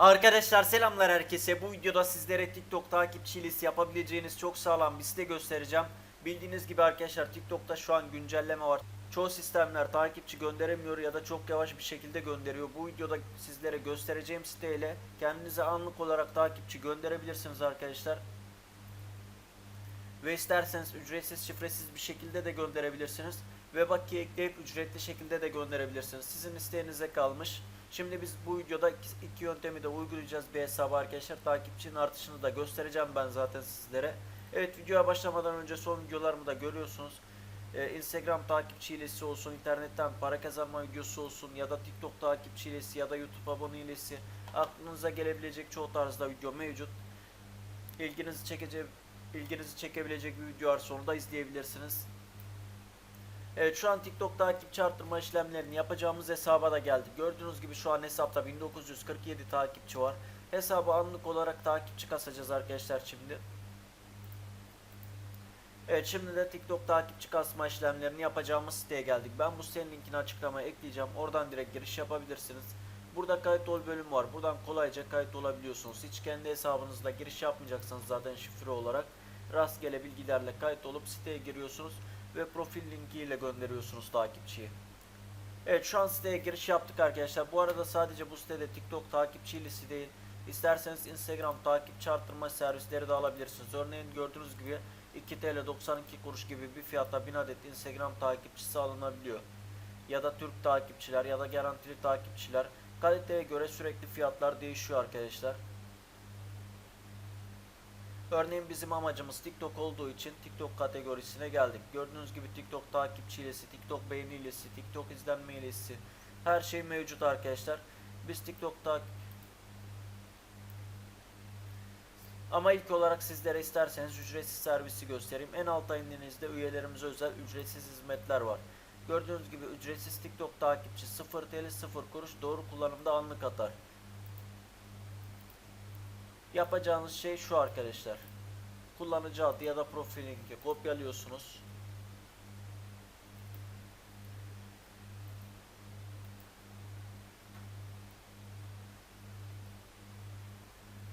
Arkadaşlar selamlar herkese. Bu videoda sizlere TikTok takipçiliği yapabileceğiniz çok sağlam bir site göstereceğim. Bildiğiniz gibi arkadaşlar TikTok'ta şu an güncelleme var. Çoğu sistemler takipçi gönderemiyor ya da çok yavaş bir şekilde gönderiyor. Bu videoda sizlere göstereceğim siteyle kendinize anlık olarak takipçi gönderebilirsiniz arkadaşlar. Ve isterseniz ücretsiz şifresiz bir şekilde de gönderebilirsiniz. Ve bakiye ekleyip ücretli şekilde de gönderebilirsiniz. Sizin isteğinize kalmış. Şimdi biz bu videoda iki, yöntemi de uygulayacağız bir hesabı arkadaşlar. Takipçinin artışını da göstereceğim ben zaten sizlere. Evet videoya başlamadan önce son videolarımı da görüyorsunuz. Ee, Instagram takipçi hilesi olsun, internetten para kazanma videosu olsun ya da TikTok takipçi hilesi ya da YouTube abone hilesi aklınıza gelebilecek çoğu tarzda video mevcut. İlginizi çekecek ilginizi çekebilecek bir video varsa onu da izleyebilirsiniz. Evet şu an TikTok takipçi arttırma işlemlerini yapacağımız hesaba da geldik. Gördüğünüz gibi şu an hesapta 1947 takipçi var. Hesabı anlık olarak takipçi kasacağız arkadaşlar şimdi. Evet şimdi de TikTok takipçi kasma işlemlerini yapacağımız siteye geldik. Ben bu sitenin linkini açıklamaya ekleyeceğim. Oradan direkt giriş yapabilirsiniz. Burada kayıt ol bölümü var. Buradan kolayca kayıt olabiliyorsunuz. Hiç kendi hesabınızla giriş yapmayacaksınız zaten şifre olarak. Rastgele bilgilerle kayıt olup siteye giriyorsunuz ve profil linki ile gönderiyorsunuz takipçiyi. Evet şu an siteye giriş yaptık arkadaşlar. Bu arada sadece bu sitede TikTok takipçi listesi değil. İsterseniz Instagram takipçi arttırma servisleri de alabilirsiniz. Örneğin gördüğünüz gibi 2 TL 92 kuruş gibi bir fiyata 1000 adet Instagram takipçisi alınabiliyor. Ya da Türk takipçiler ya da garantili takipçiler. Kaliteye göre sürekli fiyatlar değişiyor arkadaşlar. Örneğin bizim amacımız TikTok olduğu için TikTok kategorisine geldik. Gördüğünüz gibi TikTok takipçi hilesi, TikTok beğeni hilesi, TikTok izlenme hilesi her şey mevcut arkadaşlar. Biz TikTok'ta ama ilk olarak sizlere isterseniz ücretsiz servisi göstereyim. En alta indiğinizde üyelerimize özel ücretsiz hizmetler var. Gördüğünüz gibi ücretsiz TikTok takipçi 0 TL 0 kuruş doğru kullanımda anlık atar. Yapacağınız şey şu arkadaşlar. Kullanıcı adı ya da profil linki kopyalıyorsunuz.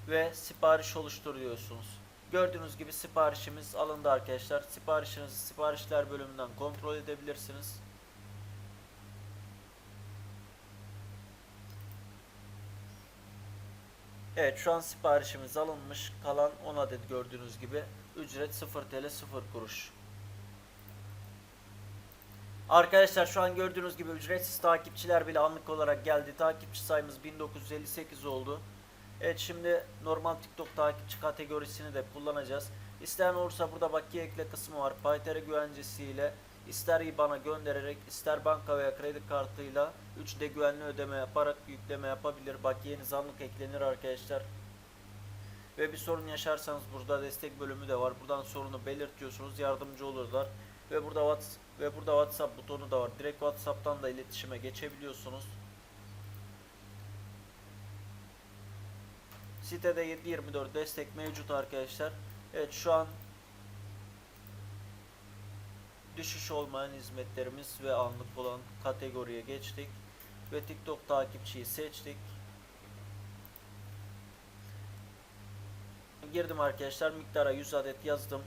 Ve sipariş oluşturuyorsunuz. Gördüğünüz gibi siparişimiz alındı arkadaşlar. Siparişinizi siparişler bölümünden kontrol edebilirsiniz. Evet şu an siparişimiz alınmış. Kalan 10 adet gördüğünüz gibi. Ücret 0 TL 0 kuruş. Arkadaşlar şu an gördüğünüz gibi ücretsiz takipçiler bile anlık olarak geldi. Takipçi sayımız 1958 oldu. Evet şimdi normal TikTok takipçi kategorisini de kullanacağız. İsteyen olursa burada bakiye ekle kısmı var. Paytere güvencesiyle ister IBAN'a göndererek ister banka veya kredi kartıyla 3D güvenli ödeme yaparak yükleme yapabilir. Bakiyeniz anlık eklenir arkadaşlar. Ve bir sorun yaşarsanız burada destek bölümü de var. Buradan sorunu belirtiyorsunuz. Yardımcı olurlar. Ve burada WhatsApp ve burada WhatsApp butonu da var. Direkt WhatsApp'tan da iletişime geçebiliyorsunuz. Sitede 7/24 destek mevcut arkadaşlar. Evet şu an düşüş olmayan hizmetlerimiz ve anlık olan kategoriye geçtik. Ve TikTok takipçiyi seçtik. Girdim arkadaşlar miktara 100 adet yazdım.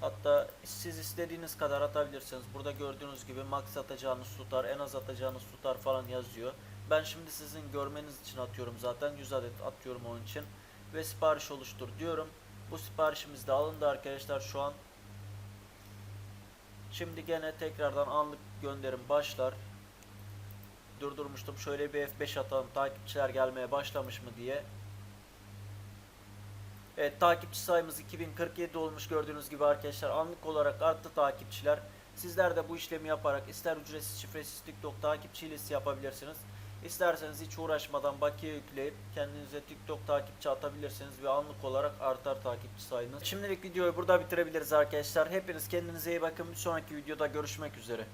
Hatta siz istediğiniz kadar atabilirsiniz. Burada gördüğünüz gibi max atacağınız tutar, en az atacağınız tutar falan yazıyor. Ben şimdi sizin görmeniz için atıyorum zaten. 100 adet atıyorum onun için. Ve sipariş oluştur diyorum. Bu siparişimiz de alındı arkadaşlar şu an. Şimdi gene tekrardan anlık gönderim başlar. Durdurmuştum. Şöyle bir F5 atalım. Takipçiler gelmeye başlamış mı diye. Evet takipçi sayımız 2047 olmuş gördüğünüz gibi arkadaşlar. Anlık olarak arttı takipçiler. Sizler de bu işlemi yaparak ister ücretsiz şifresiz TikTok takipçi hilesi yapabilirsiniz. İsterseniz hiç uğraşmadan bakiye yükleyip kendinize TikTok takipçi atabilirsiniz ve anlık olarak artar takipçi sayınız. Şimdilik videoyu burada bitirebiliriz arkadaşlar. Hepiniz kendinize iyi bakın. Bir sonraki videoda görüşmek üzere.